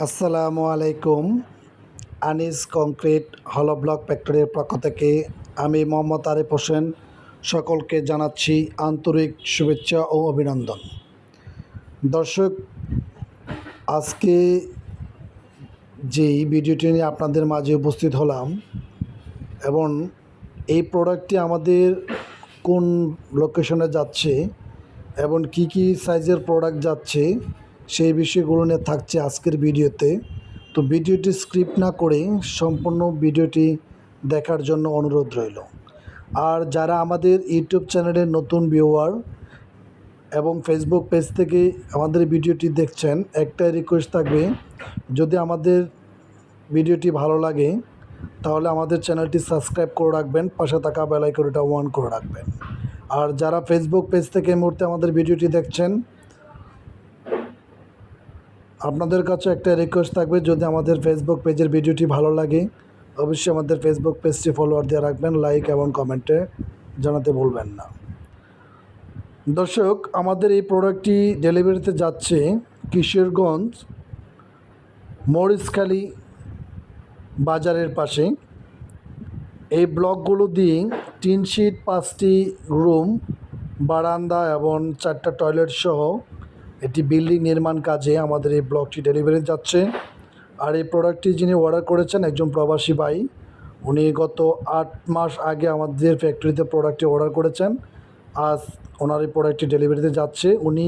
আসসালামু আলাইকুম। আনিস কংক্রিট হলো ব্লক ফ্যাক্টরির পক্ষ থেকে আমি মোহাম্মদ আরিফ হোসেন সকলকে জানাচ্ছি আন্তরিক শুভেচ্ছা ও অভিনন্দন। দর্শক, আজকে যেই ভিডিওটি নিয়ে আপনাদের মাঝে উপস্থিত হলাম এবং এই প্রোডাক্টটি আমাদের কোন লোকেশনে যাচ্ছে এবং কি কি সাইজের প্রোডাক্ট যাচ্ছে সেই বিষয়গুলো নিয়ে থাকছে আজকের ভিডিওতে। তো ভিডিওটি স্ক্রিপ্ট না করে সম্পূর্ণ ভিডিওটি দেখার জন্য অনুরোধ রইল। আর যারা আমাদের ইউটিউব চ্যানেলের নতুন ভিউয়ার এবং ফেসবুক পেজ থেকে আমাদের ভিডিওটি দেখছেন, একটাই রিকোয়েস্ট থাকবে, যদি আমাদের ভিডিওটি ভালো লাগে, তাহলে আমাদের চ্যানেলটি সাবস্ক্রাইব করে রাখবেন, পাশে থাকা বেলাইকনটা অন করে রাখবেন। আর যারা ফেসবুক পেজ থেকে এই মুহূর্তে আমাদের ভিডিওটি দেখছেন আপনাদের কাছে একটা রিকোয়েস্ট থাকবে, যদি আমাদের ফেসবুক পেজের ভিডিওটি ভালো লাগে, অবশ্যই আমাদের ফেসবুক পেজটি ফলোয়ার দিয়ে রাখবেন লাইক এবং কমেন্টে জানাতে ভুলবেন না। দর্শক, আমাদের এই প্রোডাক্টটি ডেলিভারিতে যাচ্ছে কিশোরগঞ্জ, মরিচখালী বাজারের পাশে। এই ব্লকগুলো দিয়ে টিন শিট পাঁচটি রুম বারান্দা এবং চারটা টয়লেট সহ একটি বিল্ডিং নির্মাণ কাজে আমাদের এই ব্লকটি ডেলিভারি যাচ্ছে। আর এই প্রোডাক্টটি যিনি অর্ডার করেছেন একজন প্রবাসী ভাই, উনি গত আট মাস আগে আমাদের ফ্যাক্টরিতে প্রোডাক্টটি অর্ডার করেছেন। আজ ওনার এই প্রোডাক্টটি ডেলিভারিতে যাচ্ছে। উনি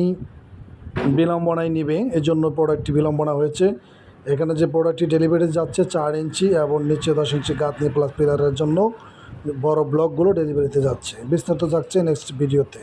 বিলম্বনায় নিবে, এজন্য প্রোডাক্টটি বিলম্বনা হয়েছে। এখানে যে প্রোডাক্টটি ডেলিভারি যাচ্ছে চার ইঞ্চি এবং নিচে দশ ইঞ্চি গাঁথনি প্লাস পিলারের জন্য বড় ব্লকগুলো ডেলিভারিতে যাচ্ছে। বিস্তারিত যাচ্ছে নেক্সট ভিডিওতে